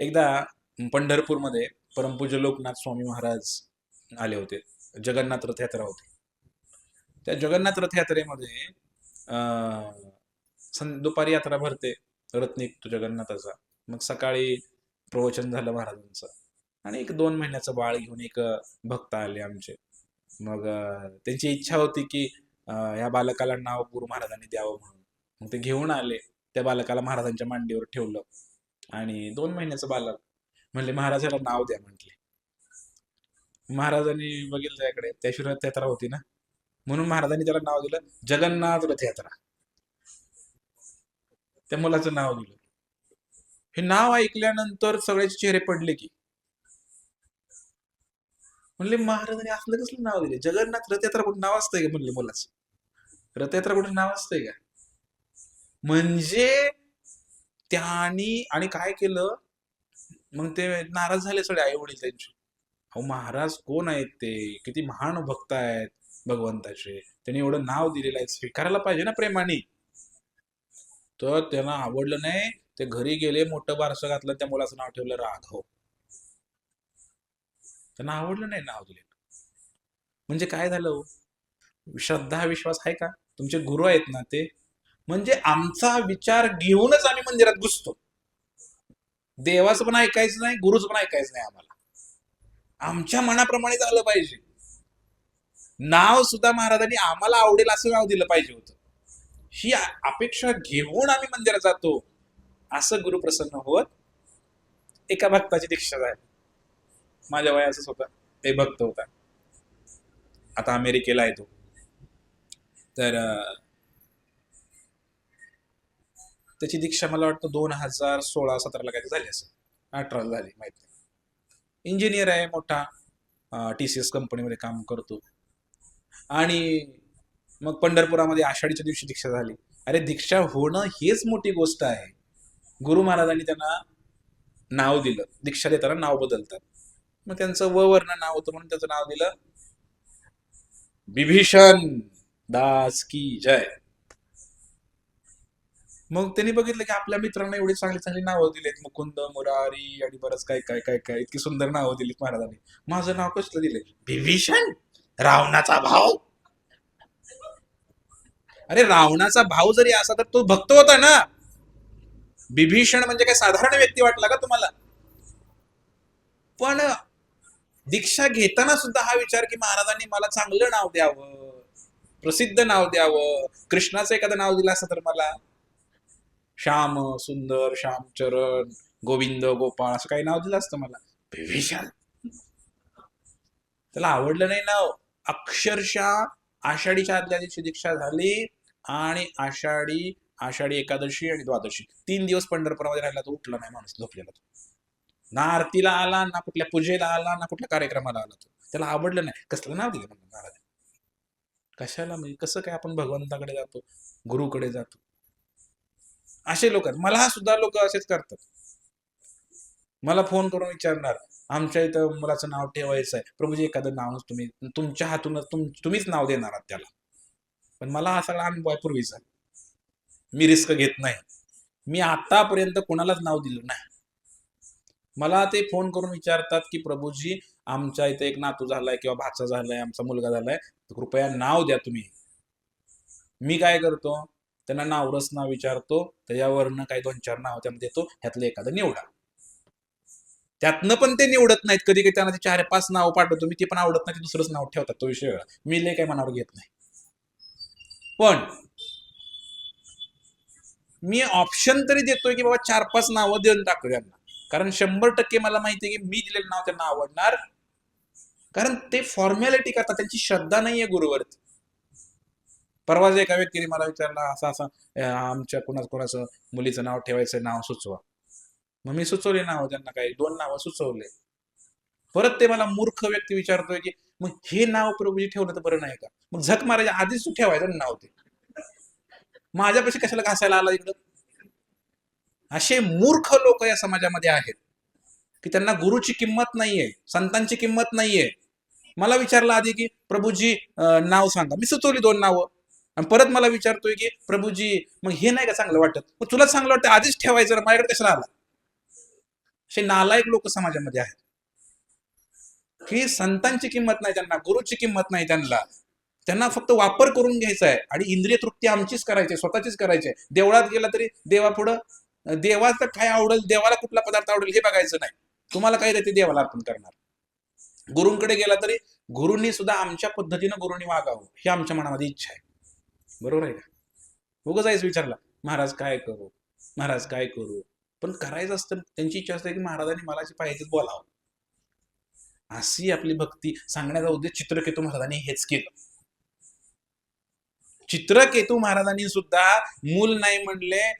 एकदा पंढरपूरमध्ये परमपूज्य लोकनाथ स्वामी महाराज आले होते. जगन्नाथ रथयात्रा होती. त्या जगन्नाथ रथयात्रेमध्ये अं, दुपारी यात्रा भरते रत्निक निघतो जगन्नाथाचा. मग सकाळी प्रवचन झालं महाराजांचं. आणि एक दोन महिन्याचं बाळ घेऊन एक भक्त आले आमचे. मग त्यांची इच्छा होती की या बालकाला नाव गुरु महाराजांनी द्यावं म्हणून. मग ते घेऊन आले. त्या बालकाला महाराजांच्या मांडीवर ठेवलं. आणि दोन महिन्याचं बालक. म्हणले महाराजाला नाव द्या म्हटले. महाराजांनी बघितलं त्याकडे त्याशिवाय यात्रा होती ना. म्हणून महाराजांनी त्याला नाव दिलं जगन्नाथ रथयात्रा. त्या मुलाचं नाव दिलं. हे नाव ऐकल्यानंतर सगळ्याचे चेहरे पडले की. म्हणले महाराजांनी असलं कसलं नाव दिले? जगन्नाथ रथयात्रा कुठं नाव असतंय का? म्हणले मुलाचं. रथयात्रा कुठे नाव असतंय का? म्हणजे त्यांनी आणि काय केलं? मग ते नाराज झाले सगळे आई वडील त्यांचे. अहो महाराज कोण आहेत ते? किती महान भक्त आहेत भगवंताचे. त्यांनी एवढं नाव दिलेलं आहे. स्वीकारायला पाहिजे ना प्रेमाने. तर त्यांना आवडलं नाही. ते घरी गेले मोठं बारसं घातलं त्या मुलाचं नाव ठेवलं राघव. त्यांना आवडलं नाही नाव दिले म्हणजे काय झालं हो? श्रद्धा विश्वास आहे का? तुमचे गुरु आहेत ना ते? म्हणजे आमचा विचार घेऊनच आम्ही मंदिरात घुसतो. देवाचं पण ऐकायचं नाही गुरुचं पण ऐकायचं नाही आम्हाला. आमच्या मनाप्रमाणे झालं पाहिजे. नाव सुद्धा महाराजांनी आम्हाला आवडेल असं नाव दिलं पाहिजे होतं. ही अपेक्षा घेऊन आम्ही मंदिरात जातो असं गुरु प्रसन्न होत एका भक्ताची दीक्षा झाली. माझ्या वयाचाच होता ते भक्त होता. आता अमेरिकेला आहे तो. तर त्याची दीक्षा मला वाटतं दोन हजार सोळा सतराला काहीतरी झाली असेल. अठराला झाली माहिती इंजिनियर आहे मोठा. टी सी एस कंपनीमध्ये काम करतो. आणि मग पंढरपुरामध्ये आषाढीच्या दिवशी दीक्षा झाली. अरे दीक्षा होणं हेच मोठी गोष्ट आहे. गुरु महाराजांनी त्यांना नाव दिलं. दीक्षा देताना नाव बदलतात. मग त्यांचं व वर्ण नाव होतं म्हणून त्याचं नाव दिलं. बिभीषण दास की जय. मग त्यांनी बघितलं की आपल्या मित्रांना एवढी चांगली चांगली नावं दिलेत. मुकुंद मुरारी आणि बरंच काय काय काय काय. इतकी सुंदर नावं दिलीत महाराजांनी. माझं नाव कसलं दिलंय? विभीषण. रावणाचा भाव अरे रावणाचा भाव जरी असा तर तो भक्त होता ना. बिभीषण म्हणजे काय साधारण व्यक्ती वाटला का तुम्हाला? पण दीक्षा घेताना सुद्धा हा विचार की महाराजांनी मला चांगलं नाव द्यावं. प्रसिद्ध नाव द्यावं. कृष्णाचं एखादं नाव दिलं असं तर मला. श्याम सुंदर श्यामचरण गोविंद गोपाळ असं काही नाव दिलं असतं मला. विशाल त्याला आवडलं नाही नाव. अक्षरशः आषाढीच्या आदल्या दिवशी दीक्षा झाली आणि आषाढी आषाढी एकादशी आणि द्वादशी. तीन दिवस पंढरपुरामध्ये राहिला तो उठला नाही माणूस झोपलेला तो. ना आरतीला आला ना कुठल्या पूजेला आला ना कुठल्या कार्यक्रमाला आला तो. त्याला आवडलं नाही. कसलं नाव दिलं म्हणलं महाराज कशाला म्हणजे कसं काय आपण भगवंताकडे जातो गुरुकडे जातो? असे लोक आहेत. मला सुद्धा लोक असेच करतात. मला फोन करून विचारणार आमच्या इथं मुलाचं नाव ठेवायचं आहे. प्रभूजी एखादं नाव तुम्ही तुमच्या हातूनच तुम तुम्हीच नाव देणार आहात त्याला. पण मला हा सगळा अनुभव आहे. पूर्वीचा मी रिस्क घेत नाही. मी आतापर्यंत कोणालाच नाव दिलं नाही. मला ते फोन करून विचारतात की प्रभूजी आमच्या इथे एक नातू झालाय किंवा भाचा झालाय आमचा मुलगा झालाय. कृपया नाव द्या तुम्ही. मी काय करतो? त्यांना नावरस नाव विचारतो त्याच्यावरनं काही दोन चार नाव त्यांना देतो ह्यातलं एखादं निवडा. त्यातनं पण ते निवडत नाहीत कधी कधी त्यांना ते चार पाच नाव पाठवतो मी ते पण आवडत नाही ते दुसरंच नाव ठेवतात तो विषय वेगळा. मी लय काही मनावर घेत नाही. पण मी ऑप्शन तरी देतोय की बाबा चार पाच नावं देऊन टाकू त्यांना. कारण शंभर टक्के मला माहिती आहे की मी दिलेलं नाव त्यांना आवडणार. कारण ते फॉर्मॅलिटी करतात त्यांची श्रद्धा नाहीये गुरुवरती. परवाच एका व्यक्तीने मला विचारला असं असं आमच्या कुणाच कोणाचं मुलीचं नाव ठेवायचं नाव सुचवा. मग मी सुचवले नाव त्यांना काही दोन नावं सुचवले. परत ते मला मूर्ख व्यक्ती विचारतोय की मग हे नाव प्रभूजी ठेवलं तर बरं नाही का? मग झक मारायच्या आधीच तू ठेवायचं नाव ते. माझ्यापाशी कशाला घासायला आला इकडं? असे मूर्ख लोक या समाजामध्ये आहेत की त्यांना गुरुची किंमत नाहीये संतांची किंमत नाहीये. मला विचारलं आधी की प्रभूजी नाव सांगा. मी सुचवली दोन नावं. आणि परत मला विचारतोय की प्रभूजी मग हे नाही का चांगलं वाटत? मग तुला चांगलं वाटतं आधीच ठेवायचं माझ्याकडे कशाला आला? असे नालायक लोक समाजामध्ये आहेत. ही संतांची किंमत नाही त्यांना गुरुची किंमत नाही त्यांना. त्यांना फक्त वापर करून घ्यायचा आहे. आणि इंद्रिय तृप्ती आमचीच करायची स्वतःचीच करायची देवळात गेला तरी देवापुढं देवाचं काय आवडेल देवाला कुठला पदार्थ आवडेल हे बघायचं नाही. तुम्हाला काय ते देवाला अर्पण करणार. गुरुंकडे गेला तरी गुरुंनी सुद्धा आमच्या पद्धतीनं गुरुंनी वागावं ही आमच्या मनामध्ये इच्छा आहे. बरोबर आहे का? उगं जायच विचारला महाराज काय करू? महाराज काय करू? पण करायचं असतं त्यांची इच्छा असते की महाराजांनी मला जे पाहिजे बोलावं. अशी आपली भक्ती सांगण्याचा उद्देश चित्रकेतू महाराजांनी हेच केलं. चित्रकेतू महाराजांनी सुद्धा मूल नाही म्हणले